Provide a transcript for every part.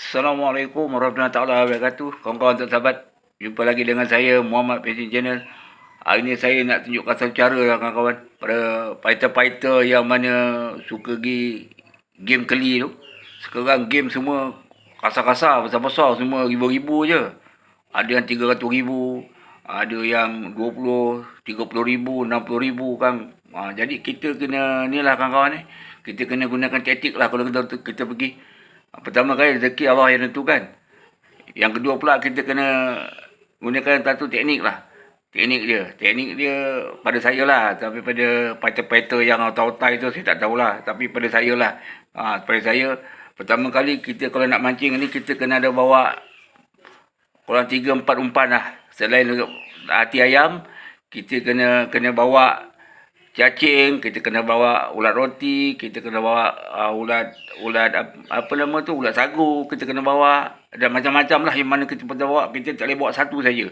Assalamualaikum warahmatullahi wabarakatuh. Kawan-kawan dan sahabat, jumpa lagi dengan saya Muhammad Pesin Channel. Hari ini saya nak tunjukkan satu cara lah kawan-kawan pada fighter-fighter yang mana suka pergi game keli tu. Sekarang game semua kasar-kasar, besar-besar semua ribu-ribu je. Ada yang 300 ribu, ada yang 20, 30 ribu, 60 ribu kan. Ha, jadi kita kena ni lah kawan-kawan ni. Kita kena gunakan taktik lah kalau kita, kita pergi. Pertama kali rezeki Allah yang tentukan. Yang kedua pula kita kena gunakan satu teknik lah. Teknik dia. Teknik dia pada saya lah. Tapi pada fighter-fighter yang otak-otak itu saya tak tahulah. Tapi pada saya lah. Ha, pada saya, pertama kali kita kalau nak mancing ni kita kena ada bawa kurang 3-4 umpan lah. Selain hati ayam, kita kena kena bawa cacing, kita kena bawa ulat roti, kita kena bawa uh, ulat ulat apa, nama tu, ulat sagu, kita kena bawa dan macam-macam lah yang mana kita perlu bawa, kita tak boleh bawa satu saja.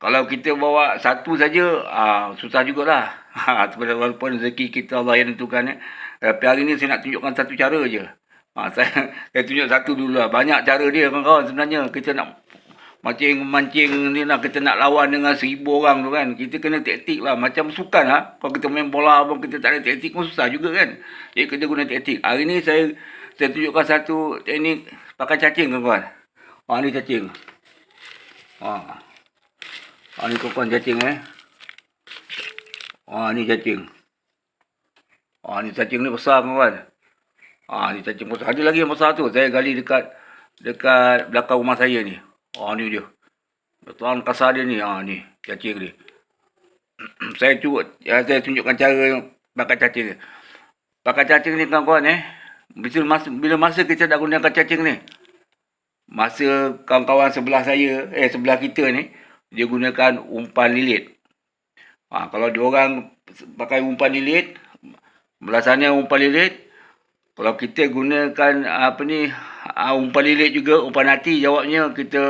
Kalau kita bawa satu saja, uh, susah jugalah. Ha, walaupun rezeki kita Allah yang tentukan. Eh. Tapi hari ni saya nak tunjukkan satu cara je. Ha, saya, saya tunjuk satu dulu lah. Banyak cara dia kawan-kawan sebenarnya. Kita nak mancing-mancing ni lah kita nak lawan dengan seribu orang tu kan. Kita kena taktik lah. Macam sukan lah. Kalau kita main bola pun kita tak ada taktik pun susah juga kan. Jadi kita guna taktik. Hari ni saya saya tunjukkan satu teknik pakai cacing kawan-kawan. Ha ni cacing. Ha. Ha ni kawan cacing eh. Ha ni cacing. Ha ni cacing ni besar kawan. Ha ni cacing besar. Ada lagi yang besar tu. Saya gali dekat dekat belakang rumah saya ni. Oh ni dia. Tuan kasar dia ni. Ha ni cacing dia. saya cuba ya, saya tunjukkan cara pakai cacing ni. Pakai cacing ni kawan-kawan eh. Bila masa, bila masa kita nak gunakan cacing ni. Masa kawan-kawan sebelah saya, eh sebelah kita ni, dia gunakan umpan lilit. Ha, kalau dia orang pakai umpan lilit, belah sana umpan lilit, kalau kita gunakan apa ni uh, umpan lilit juga umpan hati jawabnya kita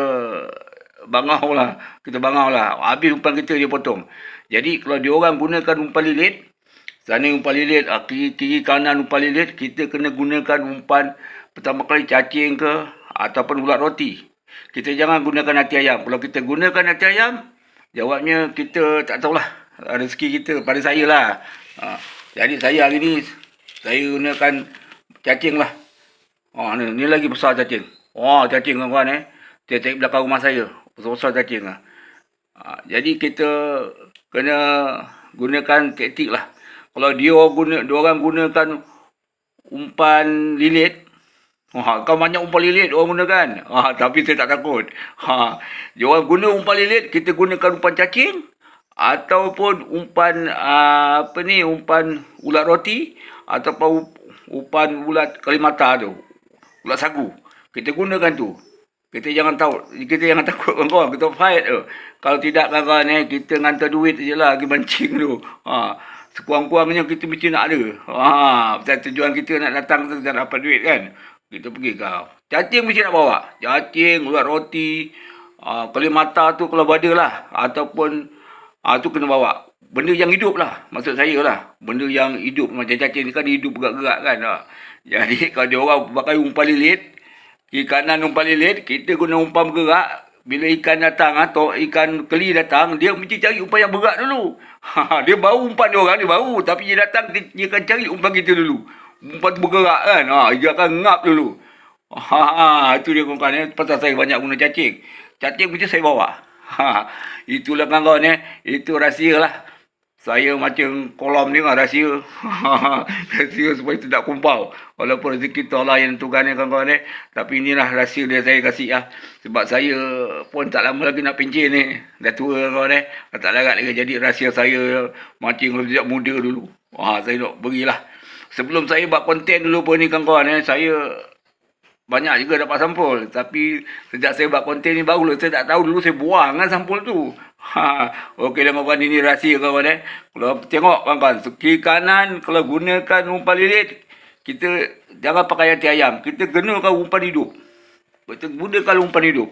bangau lah kita bangau lah habis umpan kita dia potong. Jadi kalau dia orang gunakan umpan lilit sana umpan lilit uh, kiri, kiri kanan umpan lilit kita kena gunakan umpan pertama kali cacing ke ataupun ulat roti. Kita jangan gunakan hati ayam. Kalau kita gunakan hati ayam jawabnya kita tak tahulah rezeki kita pada saya lah uh, jadi saya hari ni saya gunakan cacing lah. Oh, ni, ni lagi besar cacing. Wah, cacing kawan-kawan eh. Dia cari belakang rumah saya. Besar-besar cacing lah. Ha, jadi kita kena gunakan taktik lah. Kalau dia guna, dia orang gunakan umpan lilit. Ha, kau banyak umpan lilit orang gunakan. Ha, tapi saya tak takut. Ha, dia orang guna umpan lilit, kita gunakan umpan cacing. Ataupun umpan apa ni umpan ulat roti ataupun umpan ulat kalimata tu. Ulat sagu. Kita gunakan tu. Kita jangan tahu, kita jangan takut kawan-kawan, kita fight tu. Kalau tidak kawan-kawan eh, kita ngantar duit je lah pergi mancing tu. Ha. Sekurang-kurangnya kita mesti nak ada. Ha. Tujuan kita nak datang tu tak dapat duit kan. Kita pergi kau. Cacing mesti nak bawa. Cacing, ulat roti, ha. kalimata tu kalau ada lah. Ataupun, ha, tu kena bawa benda yang hidup lah. Maksud saya lah. Benda yang hidup. Macam cacing ni kan dia hidup bergerak-gerak kan. Ha. Jadi kalau dia orang pakai umpan lilit. Kiri kanan umpan lilit. Kita guna umpan bergerak. Bila ikan datang atau ikan keli datang. Dia mesti cari umpan yang bergerak dulu. Ha, dia bau umpan dia orang. Dia bau. Tapi dia datang. Dia akan cari umpan kita dulu. Umpan tu bergerak kan. Ha, dia akan ngap dulu. Ha, ha, itu dia kawan-kawan. Eh. Pasal saya banyak guna cacing. Cacing mesti saya bawa. Ha, itulah kawan-kawan. Eh. Itu rahsia lah. Saya macam kolam ni lah rahsia. rahsia supaya tidak kumpau. Walaupun rezeki tu Allah yang tentukan ni kawan-kawan ni. Tapi inilah rahsia dia saya kasih lah. Sebab saya pun tak lama lagi nak pencin ni. Dah tua kawan-kawan ni. Tak larat lagi jadi rahsia saya mancing sejak muda dulu. Wah, saya nak berilah. Sebelum saya buat konten dulu pun ni kawan-kawan ni. Saya banyak juga dapat sampul. Tapi sejak saya buat konten ni baru saya tak tahu dulu saya buang kan sampul tu. Ha, okey dah kawan ini rahsia kawan eh. Kalau tengok kawan-kawan, kiri kanan kalau gunakan umpan lilit, kita jangan pakai hati ayam. Kita gunakan umpan hidup. Kita gunakan umpan hidup.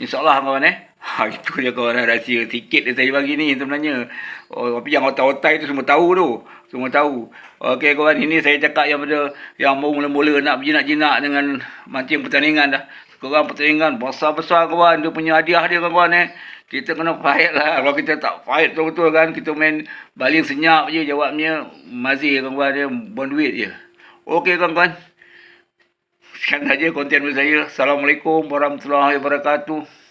InsyaAllah kawan eh. Ha, itu dia kawan rahsia sikit dia saya bagi ni sebenarnya. Oh, tapi yang otak-otak itu semua tahu tu. Semua tahu. Okey kawan, ini saya cakap yang pada yang mula-mula nak berjinak-jinak dengan mancing pertandingan dah. Sekarang pertandingan besar-besar kawan. Dia punya hadiah dia kawan eh. Kita kena fight lah. Kalau kita tak fight betul-betul kan, kita main baling senyap je jawabnya. Mazir kawan dia, buang duit je. Okey kawan-kawan. Sekian saja konten saya. Assalamualaikum warahmatullahi wabarakatuh.